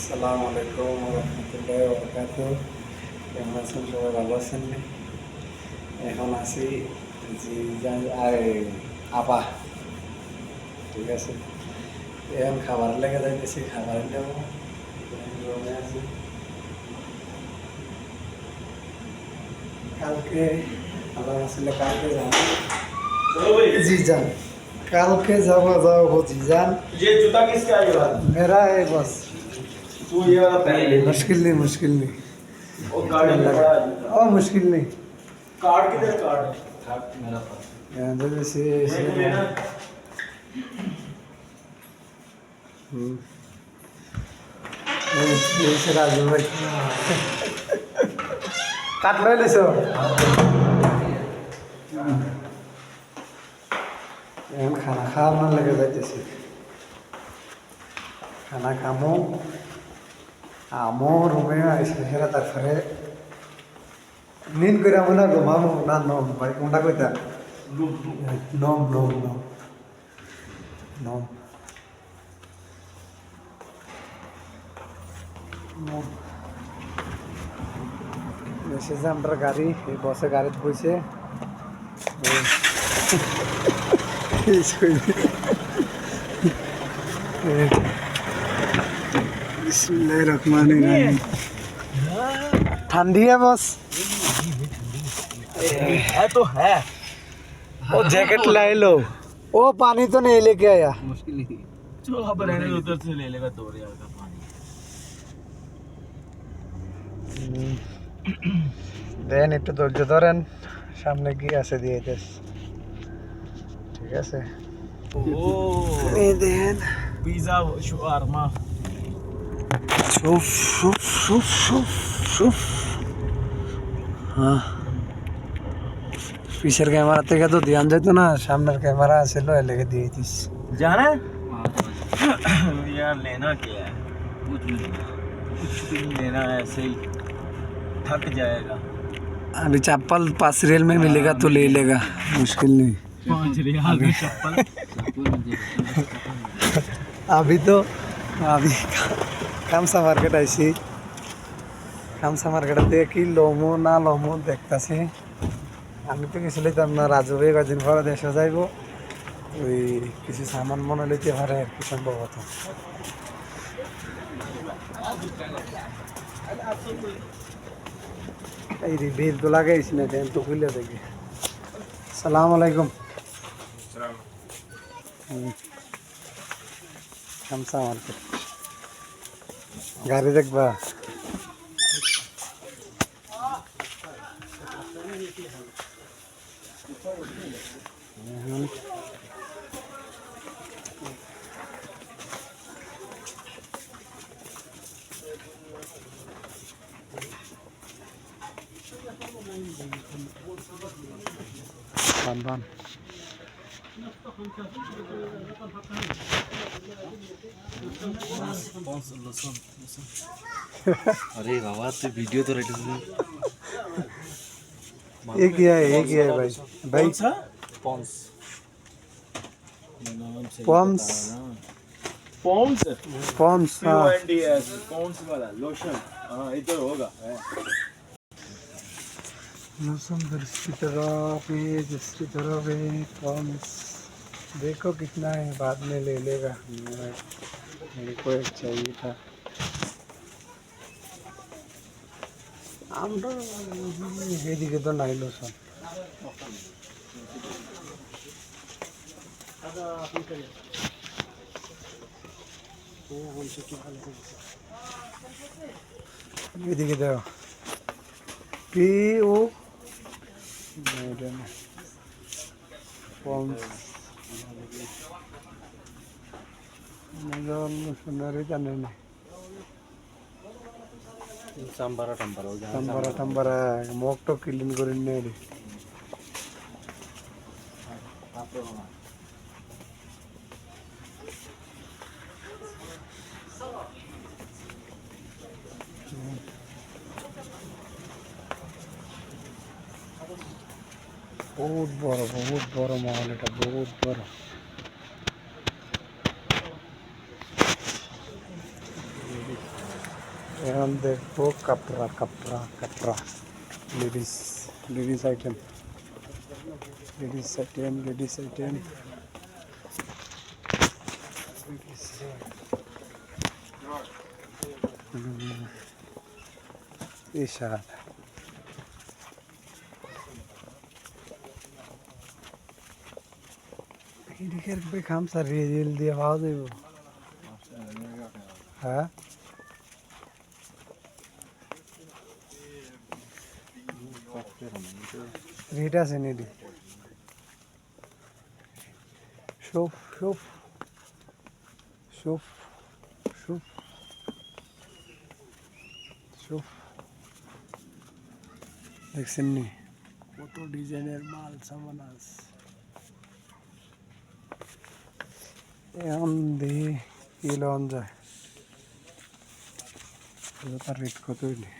আসসালামু আলাইকুম রহমতুল্লাহ বরকাত কেমন আছেন? সবাই ভালো আছেন? এখন আছি যে আপা ঠিক আছে? এখন খাবার লেগে যাইতেছি খাবার নেব রুমে আছি। কালকে আল্লাহ আসলে কালকে যান জি যান কালকে যাওয়া যাও জি যান মেরা বস। मुश्किल नहीं मुश्किल नहीं। और मुश्किल नहीं। कार्ड किधर कार्ड तो मेरा पास यार से से हम्म। ये से भाई काट सो। खाना खा मन लगे खाना खामो। ಮೋ ರೂಮಿನ ಹೇಳತ್ತ ಸರಿ ನೀನು ಕರೆ ಅವನ ಮಾಮು ನಾನು ನೋಮ್ ಬೈಕ್ ಉಂಡಾಗೋಯ್ತ ನೋಮ್ ನೋಮ್ ನೋಮ್ ನೋಮ್ মেসেজ আমরা গাড়ি এই বসে গাড়িতে বসে এই ठंडी है बस है तो है वो जैकेट लाई लो वो पानी तो नहीं लेके आया मुश्किल नहीं चलो अब रहने दो, उधर से ले लेगा दो रियाल का पानी দেন একটু ধৈর্য ধরেন সামনে কি আছে দিয়ে দেস ঠিক আছে ओ এই দেন पिज्जा shawarma শুফ শুফ শুফ শুফ শুফ হ্যাঁ পিছের ক্যামেরা থেকে তো ধ্যান যেত না সামনের ক্যামেরা ছিল এ লেগে দিয়ে দিস जाना है यार लेना क्या है कुछ भी नहीं कुछ भी नहीं लेना है ऐसे ही थक जाएगा अभी चप्पल पास रेल में मिलेगा तो ले लेगा मुश्किल नहीं पाँच रियाल में चप्पल अभी तो अभी কামসা মার্কেট আইছি। কামসা মার্কেটে দিয়ে কি লমো না লমো দেখতাছি। আমি তো কিছু লইতাম না রাজু ভাই কদিন পরে দেশে যাইব। ওই কিছু সামান মনে লইতে পারে আর কি সম্ভবত এই রে ভিড় তো লাগাইছি না দেন তো খুলে দেখি। সালাম আলাইকুম। কামসা মার্কেট। গাড়ি দেখবা এখন বান বান अरे बाबा तू वीडियो तो रेडी ये क्या है ये क्या है भाई। भाई। सा? पॉन्स। पॉम्स। पॉन्स पॉम्स पी हाँ पॉन्स वाला लोशन हाँ इधर होगा है। मौसम दृष्टि तरफ़ ये दृष्टि तरफ़ है पॉम्स। देखो कितना है बाद में ले लेगा मेरा- मेरे को एक चाहिए था আমরা এদিকে তো নাই লোসন এদিকে দাও পি ও মিশনারি জানে না চাম্বারা টাম্বারা চাম্বারা টাম্বারা মগ টক ক্লিন করে নিয়ে বহুত বড় বহুত বড় মহল এটা বহুত বড় हम देखो कपड़ा कपड़ा कपड़ा ladies ladies item ladies item ladies item इशारा देखिए काम सर रियल दिया भाव दे वो हाँ রেট আছে নেডি শুফ শুফ শুফ শুফ শুফ দেখছেন নি কত ডিজাইনের মাল সামান আছে এখন দেখি কি লন যায় তার রেট কত হইলে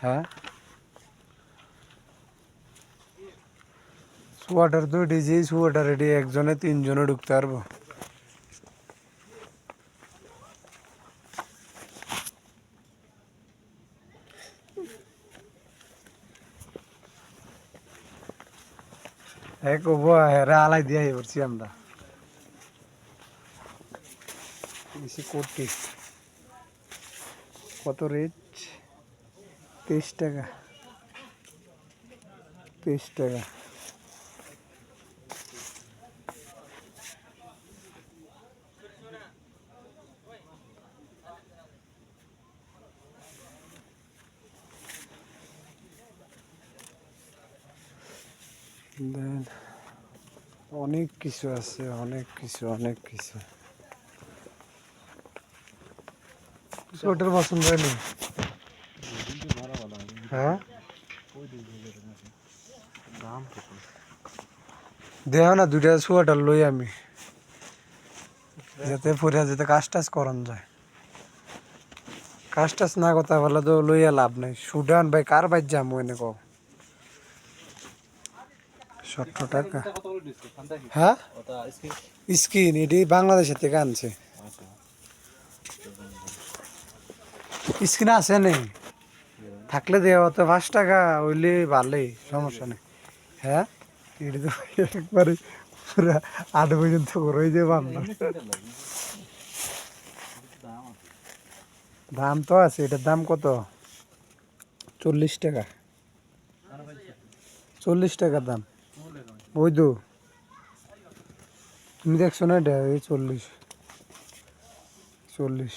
হ্যাঁ সোয়াটার তো ডিজি সোয়াটার এটি একজনে তিনজনে ঢুকতে পারবো এক হেরা আলাই দিয়ে পড়ছি আমরা বেশি কোটি কত রেট তেইশ টাকা তেইশ টাকা দেন অনেক কিছু আছে অনেক কিছু অনেক কিছু সোয়েটার পছন্দ হয়নি হ্যাঁ? দেহ না, দুইটা সোয়েটার লই আমি। যাতে পরে যাতে কাজ টাজ করন যায়। কাজ টাজ না কথা বলে তো লইয়া লাভ নাই। সুডান ভাই, কার বাইর যাম এনে কও? সত্তর টাকা। কি হ্যাঁ? স্কিন, এটি বাংলাদেশের থেকে আনছে। স্কিন আছে নেই থাকলে দেওয়া তো পাঁচ টাকা, হইলে ভালোই, সমস্যা নেই। হ্যাঁ? এটি তো একবারে পুরা আট পর্যন্ত করে আমরা দাম দাম তো আছে, এটার দাম কত? চল্লিশ টাকা। চল্লিশ টাকার দাম। ওই তো তুমি দেখছ না এটা? এই চল্লিশ। চল্লিশ।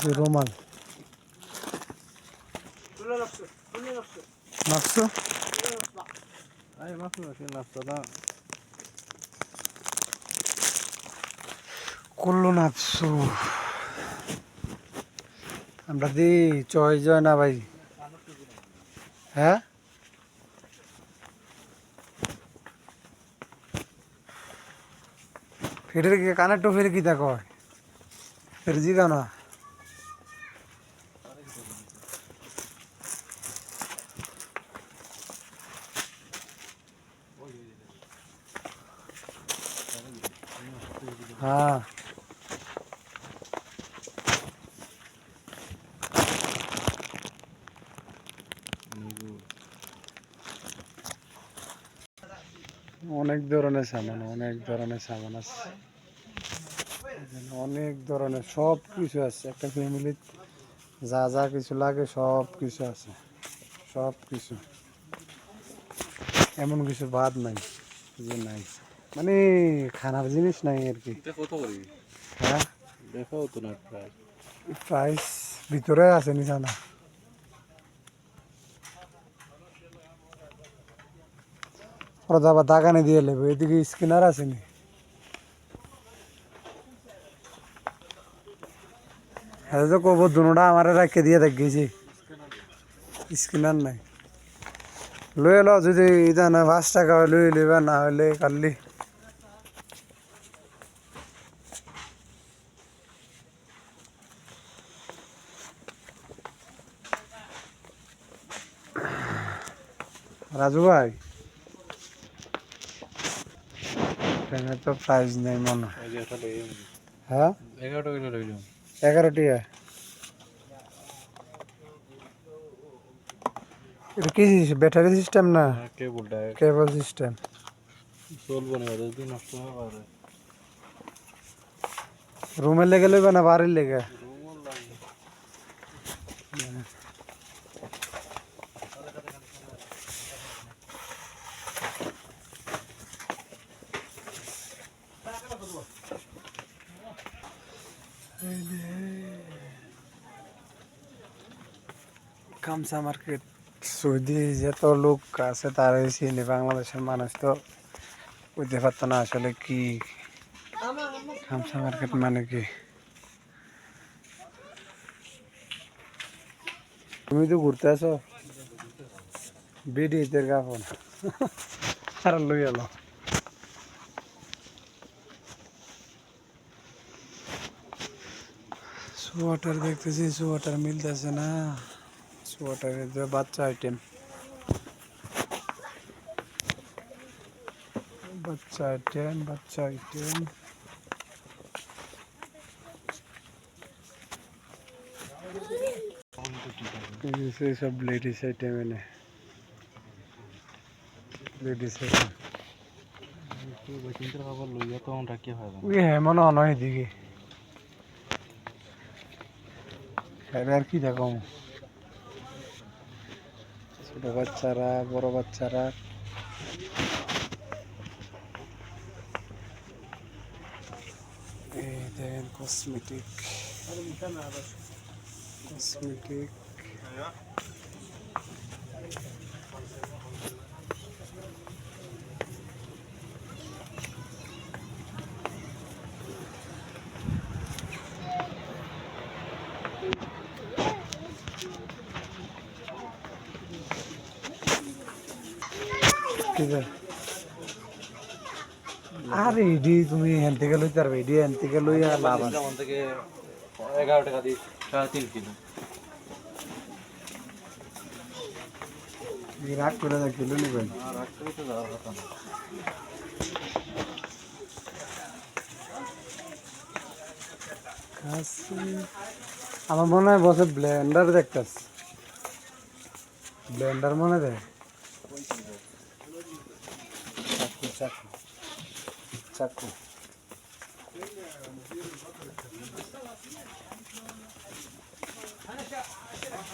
কিছু রোমাল না করল নাপছো আমরা দি চয় জয় না ভাই হ্যাঁ ফেটের কি কানের টোফের কি তা কয় ফের জি গানা হ্যাঁ অনেক ধরনের সামান অনেক ধরনের সামান আছে। অনেক ধরনের সব কিছু আছে। একটা ফ্যামিলি যা যা কিছু লাগে সব কিছু আছে। সব কিছু। এমন কিছু বাদ নাই যে নাই। মানে খানার জিনিস নাই আর কি। হ্যাঁ? দেখাও তো না প্রাইস ভিতরে আছে নিশানা ওরা তো আবার দাগানে দিয়ে নেবে এদিকে স্কিনার আসেনি হ্যাঁ তো কব দুটা আমার রাখে দিয়ে দেখিয়েছি স্কিনার নাই। লই এলো যদি না পাঁচ টাকা লই লইবা, না হলে কালি রাজু ভাই? এখানে তো প্রাইস নেই মনে হয়। এই যে এটা লই হ্যাঁ এগারো টাকা লইলাম এগারো টিয়া এটা কি ব্যাটারি সিস্টেম না কেবলটা কেবল সিস্টেম চলবো না যদি নষ্ট হয়ে পারে রুমের লেগে লইবে না বাড়ির লেগে কামসা মার্কেট সৌদি যত লোক আছে তার চিনি, বাংলাদেশের মানুষ তো বুঝতে পারতো না আসলে কি। খামসা মার্কেট মানে কি? তুমি তো ঘুরতে আসো? বিডি তোর কাপড়। আর লই এলো। সোয়াটার দেখতেছি সোয়াটার মিলতেছে না। যে বাচ্চা আইটেম বাচ্চা আইটেম বাচ্চা আইটেম সব লেডিস আইটেম এনে লেডিস আইটেম হয় ওই হেমন অনয় দিকে আর কি দেখো ছোট বাচ্চারা বড় বাচ্চারা এই দেখেন কসমেটিক কসমেটিক ঠিক আছে আরে এডি তুমি হেন থেকে লইতে পারবে এডি হেন থেকে লইয়া লাভ আছে। যেমন থেকে এগারো টাকা দিয়ে সাড়ে তিন কিলো। রাগ করে দেখ কিলো নিবেন? আর রাখতে তো যাওয়ার কথা না। আমার মনে হয় বসে ব্লেন্ডার দেখতেছ ব্লেন্ডার মনে দেয়? saklı.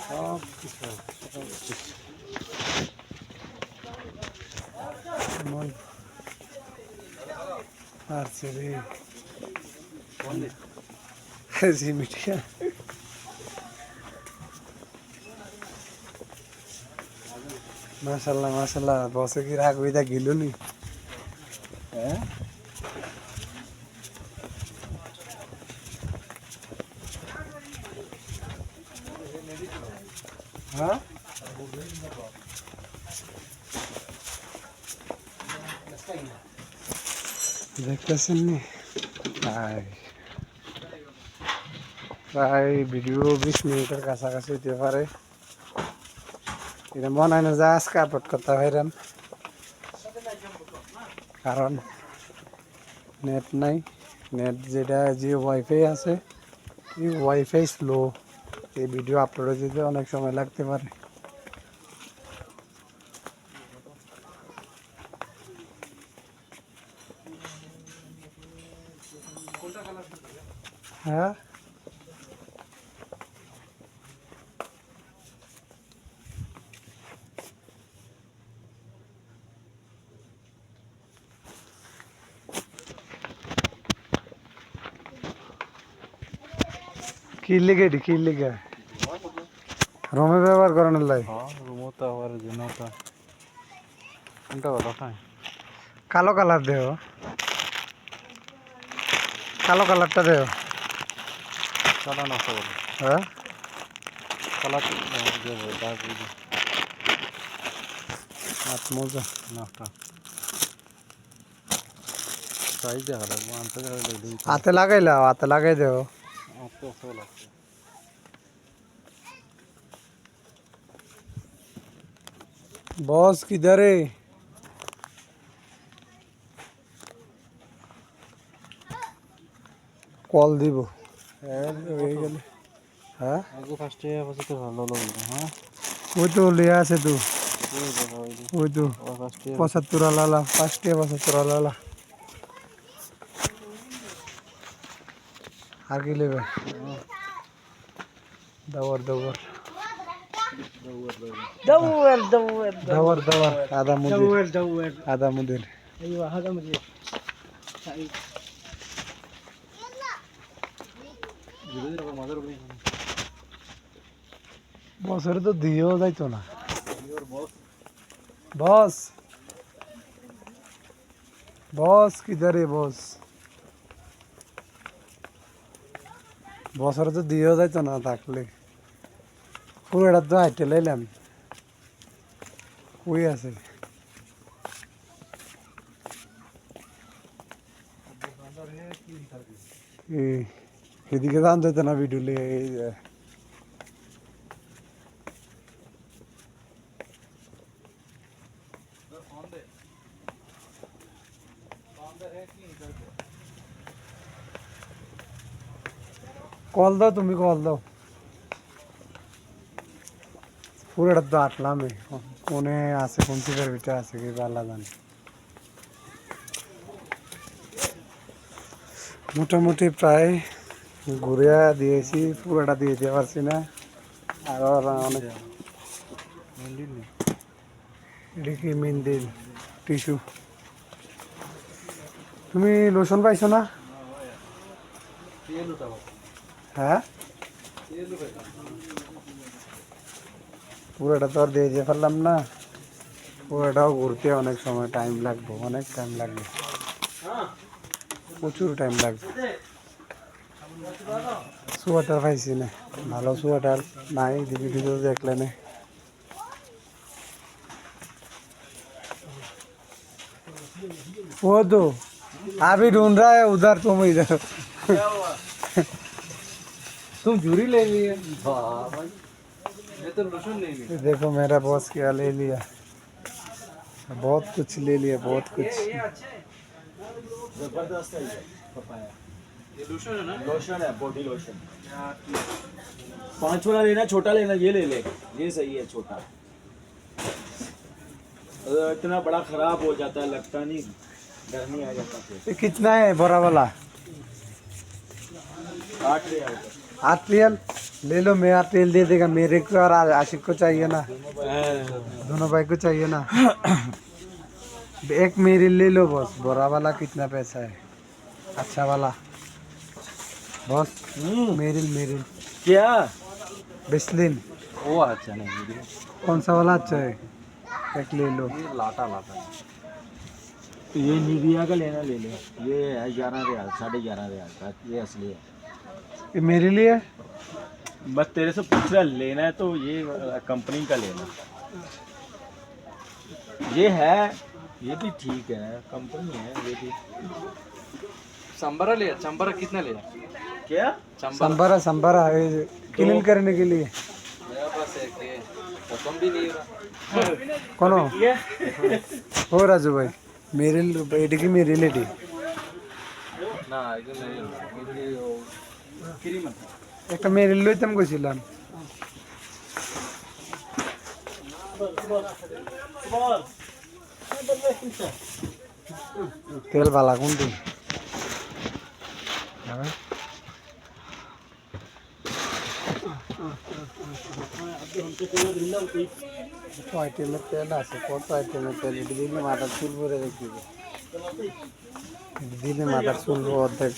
Tamam. Tamam. Artırı. Hezimit ya. Maşallah maşallah. Bosu ki rakı bir de gülü দেখতেছেন হাই প্রায় ভিডিও বিশ মিনিটের কাছাকাছি হতে পারে। এটা মনে হয় না যে আজকে আপলোড করতে পারেন কারণ নেট নাই। নেট যেটা যে ওয়াইফাই আছে। এই ওয়াইফাই স্লো এই ভিডিও আপলোড দিতে অনেক সময় লাগতে পারে। হ্যাঁ? কি লিগে কি লিগে? রুমে ব্যবহার করানোর লাই হ্যাঁ, তো আবার জন্য কোনটা ভালো কালো কালার দেও। কালো কালারটা দেহ চালা নষ্ট করে হ্যাঁ চালা দেবো দাগ বুঝি হাত মোজা নষ্ট সাইজ দেখা লাগবো আনতে গেলে দিই হাতে লাগাইলাও হাতে লাগাই দেহ আনতে সব লাগছে বস কিধর है কল দিব এর হয়ে গেলে হ্যাঁ আগে ফার্স্টে পাশে তো ভালো লাগবে হ্যাঁ ওই তো লিয়া আছে তো এই দেখো ওই যে ওই তো ও ফার্স্টে পঁচাত্তর আলালা পাঁচটি পঁচাত্তর আলালা আর কি নেবে দাওয়ার দাওয়ার دور دور দাওয়ার দাওয়ার আদা মুদির دور دور আদা মুদির ايوه هذا مدير ধীরে বছরে তো দিয়েও যাইতো না। বস। বস কিধার বস? বছরে তো দিয়েও যাইতো না থাকলে। পুরোটা তো হাইটে লাইলাম ওই আছে? এই এদিকে দাম দিত না বিডুলে এই যে কল দাও তুমি কল দাও পুরোটা তো আটলাম কোনে আছে কোন সিটের ভিতরে আছে কি পাল্লা জানি মোটামুটি প্রায় ঘুরে দিয়েছি পুরোটা দিয়ে দিতে পারছি না আরো অনেক মন্দির নেই এটা কি মিন্দিল টিস্যু তুমি লোশন পাইছো না হ্যাঁ পুরোটা তো আর দিয়ে যেতে পারলাম না পুরোটাও ঘুরতে অনেক সময় টাইম লাগবে অনেক টাইম লাগবে প্রচুর টাইম লাগবে সোয়েটার পাইছি না ভালো সোয়েটার নাই দিদি দিদি দেখলে না वो तो अभी ढूंढ रहा है उधर तुम इधर तुम झूरी ले लिए वाह भाई मैं तो लोशन ले लिया देखो मेरा बॉस क्या ले लिया बहुत कुछ ले लिया बहुत कुछ जबरदस्त है ये लोशन है ना? लोशन है बॉडी लोशन पाँच वाला लेना छोटा लेना ये ले ले। ये सही है छोटा। इतना बड़ा खराब हो जाता है लगता नहीं। डर नहीं आ जाता ये कितना है बड़ा वाला? आठ ले आठ रियल ले लो मेरा तेल दे देगा। मेरे को और आशिक को चाहिए ना। दोनों भाई को चाहिए ना। एक मेरे ले लो बस। बोरा वाला कितना पैसा है? अच्छा वाला। बस हम्म, मेरिल मेरिल। क्या? बिस्लिन। वो अच्छा नहीं कौन सा वाला अच्छा है? एक ले लो। ये लाटा लाटा। तो ये निविया का लेना ले ले। ये है ग्यारह रियाल साढ़े ग्यारह रियाल का ये असली है। ये मेरे लिए बस तेरे से पूछ रहा लेना है तो ये कंपनी का लेना। ये है ये भी ठीक है कंपनी है ये भी। संबरा लिया संबरा कितना लिया क्या? संभारा संभारा क्लीन करने के लिए। कौन हो? हो राजू भाई। मेरे इडकी मेरी रिलेटिव एक तो मेरे ಕಿರಿಮನ್ तम तो कुछ ಇಲ್ಲೂ तेल वाला कौन थी আইটেমের তেল আছে, কত তেল? এটা দিলে মাথার চুল ভরে রেখে দিলে মাথার অর্ধেক।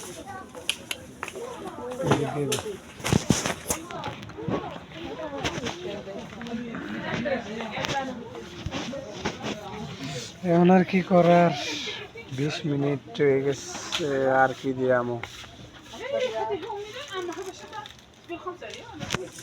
এখন আর কি করার? বিশ মিনিট হয়ে গেছে, আর কি দিয়ে আমো?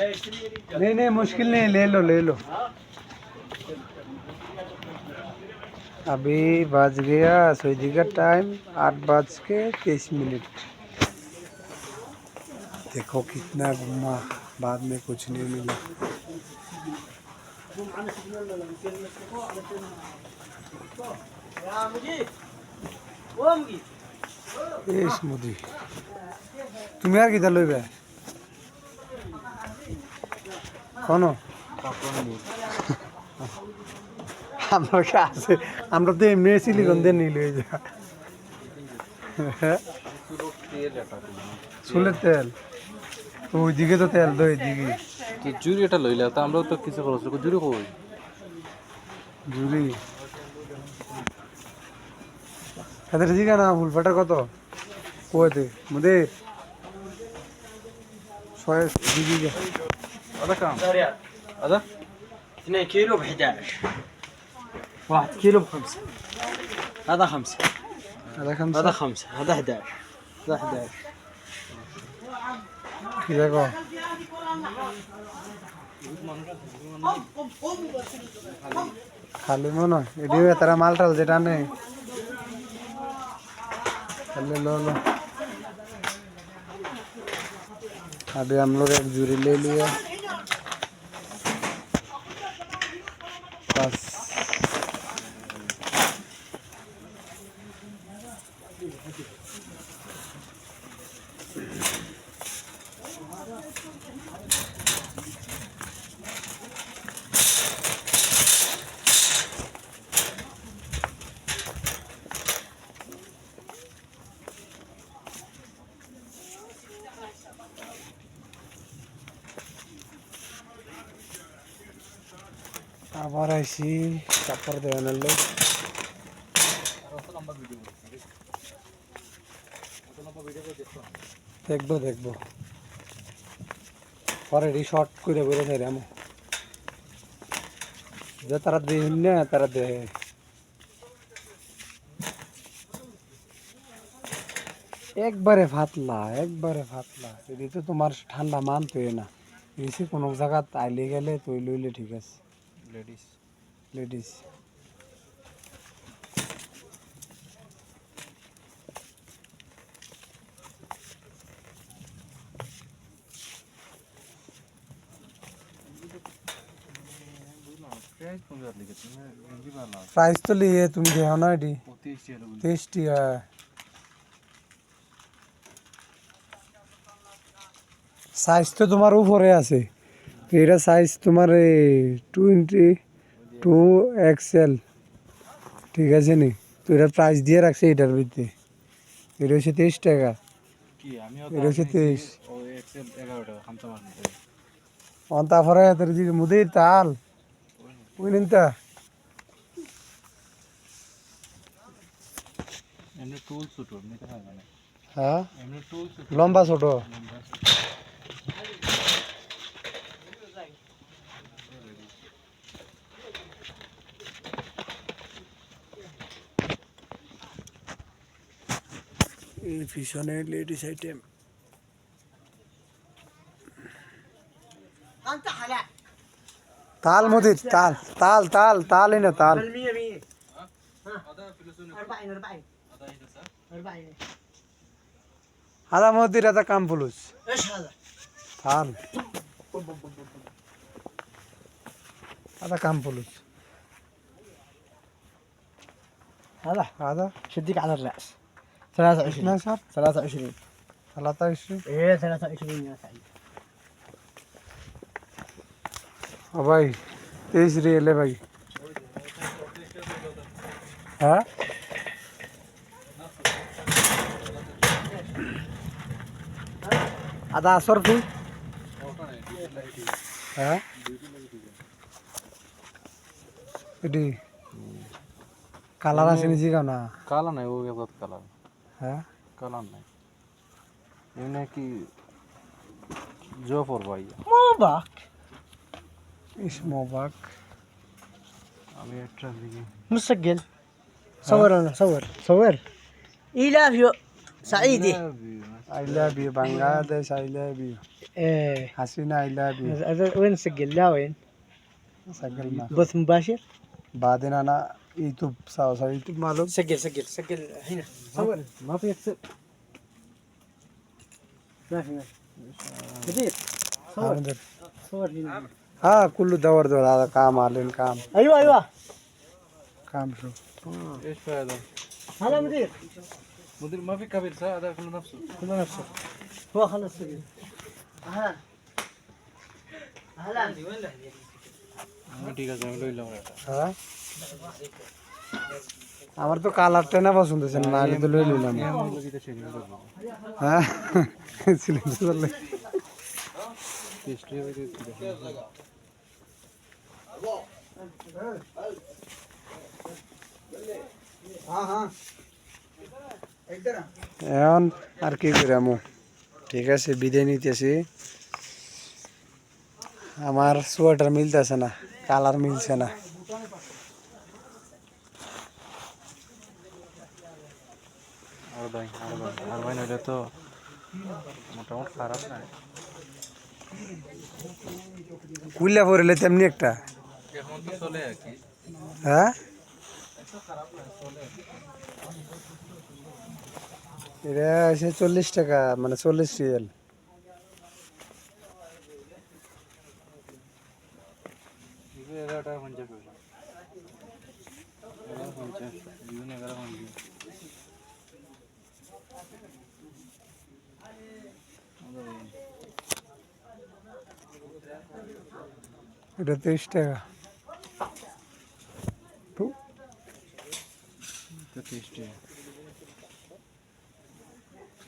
नहीं नहीं, मुश्किल नहीं, ले लो ले लो। अभी बज गया सोजी का टाइम आठ बज के तेईस मिनट। देखो कितना घुमा, बाद में कुछ नहीं मिला। तुम यार किधर लोग है কোন আমরা আছে আমরা তো এমনি সিলিকন দিয়ে যা চুলের তেল। ওইদিকে তো তেল তো এইদিকে কি জুরি এটা লইলা তো আমরাও তো কিছু খরচ জুরি কই? জুরি এদের দিকে না ফুলফাটার কত? কইতে মুদের ছয় দিকে আদা কাম ريال আদা 2 كيلو ب 11 1 كيلو ب 5 هذا 5 আধা খাম هذا 5 هذا 11 هذا 11 কি দেখো খালি মনে হয় এদিকে তারা মাল টাল যেটা নেই खाली लो लो अभी हम लोग एक जूरी ले लिया ます。আইসি কাপড় দেওয়ানোর লোক দেখব দেখব। পরে রিসর্ট করে করে দেয় এমন যে তারা দেয় না, তারা দেয়। একবারে ফাতলা একবারে ফাতলা। তো তোমার ঠান্ডা মানতে না। এসে কোনো জায়গাত আইলে গেলে তুই লইলে ঠিক আছে। লেডিস লেডিস প্রাইস কোন জায়গা লিখেছে না গেঞ্জি ভালো প্রাইস তো লিয়ে তুমি দেখো না এটি 25 টাকা বলি টেস্টি সাইজ তো তোমার উপরে আছে তো এটা সাইজ তোমার টোয়েন্টি টু এক্সেল ঠিক আছে নি? তো এটা প্রাইস দিয়ে রাখছে এটার ভিতরে এটা হচ্ছে তেইশ টাকা। এটা হচ্ছে তেইশ। ও এক্সেল 11 টাকা খামতা মারনি অন তারপরে তোর মুদির তাল। তা। হয় মানে। হ্যাঁ? লম্বা ছোট। এই পিছনে লেডিস আইটেম তাল মতির তাল তাল তাল তাল না তাল। আধা মতির আদা কাম পুলুস। তাল। আদা কাম পুলুস। আদা আধা সিদ্দিক আদার রাস। على الراس 23 না স্যার 23 তালাতা ইসু ايه 23 يا سعيد ও ভাই তেইশ রিয়েলে ভাই হ্যাঁ আদা আসর ফুল হ্যাঁ এটি কালার আছে নিজে না কালা নাই ও এবার কালার হ্যাঁ কালার নাই এমনি কি জফর ভাই Mobak. ইসমোবাক আমি একটা দিকে مسجل صور انا صور صور اي لاف يو سعيدي I love you Bangladesh I love you ايه Hasina I love you هذا وين نسجل لا وين cycle না بث مباشر بعدين انا يوتيوب ساو ساو يوتيوب معلوم سجل سجل سجل هنا صور ما فيك تصور ماشي ماشي جديد صور صور هنا ها كله دور دور هذا قام علينا قام ايوه ايوه قام شوف ايش هذا هلا مدير مدير ما في كبير صح هذا كله نفسه كله نفسه هو خلص كبير هلا هلا وين ঠিক আছে আমি লইলাম হ্যাঁ আমার তো কালারটা না পছন্দ হচ্ছে না আগে তো লই নিলাম আমি হ্যাঁ এখন আর কি করাম? ঠিক আছে, বিদায় নিতেছি। আমার সোয়েটার মিলতেছে না কালার মিলছে না। ভাই আর ভাই আর ভাই নইলে তো মোটামুটি খারাপ না। কুইলা পড়লে তেমনি একটা। এখন তো চলে আর কি। হ্যাঁ? এটা সে চল্লিশ টাকা মানে চল্লিশ রিয়েল। এটা তেইশ টাকা তো টেস্টি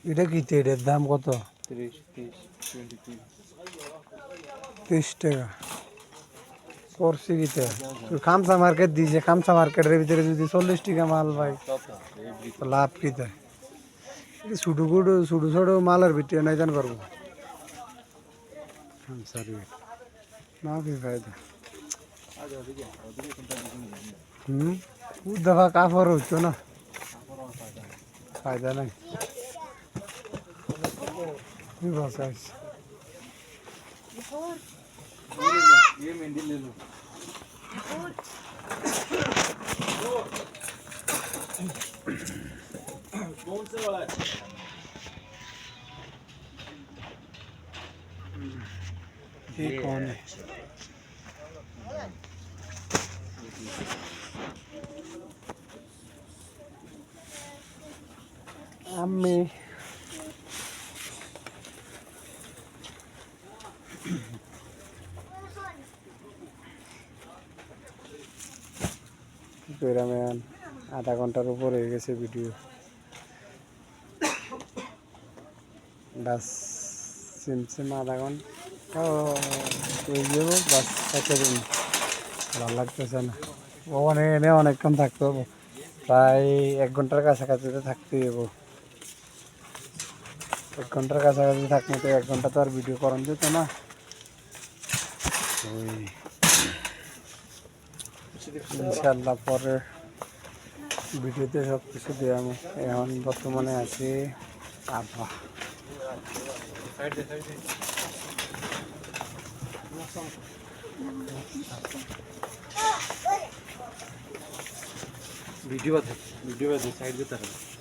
এটা কি তো এটার দাম কত তিরিশ তিরিশ টোয়েন্টি থ্রি তেইশ টাকা করছি কি তো তুই খামসা মার্কেট দিয়েছে খামসা মার্কেটের ভিতরে যদি চল্লিশ টাকা মাল ভাই তো লাভ কি তাই এটা ছোটো কুটো ছোটো ছোটো মালের ভিতরে নাই জান পারবো খামসার না কি ফায়দা হুম ও দফা কাপড় হচ্ছে না ফায়দা নাই কি বসাইছ ये मेहंदी ले लो ये कौन है আমি আধা ঘণ্টার উপর হয়ে গেছে ভিডিও। বাস আধা ঘণ্টা বাস ভালো লাগতেছে না। ওখানে এনে অনেকক্ষণ থাকতে হবে। প্রায় এক ঘণ্টার কাছাকাছিতে থাকতে হব। এক ঘণ্টার কাছাকাছি থাকলে তো এক ঘণ্টা তো আর ভিডিও করান যেত না। ইনশাল্লাহ পরে ভিডিওতে সব কিছু দেওয়া আমি এখন বর্তমানে আছি। আবহা Thank you. Video video side की तरफ़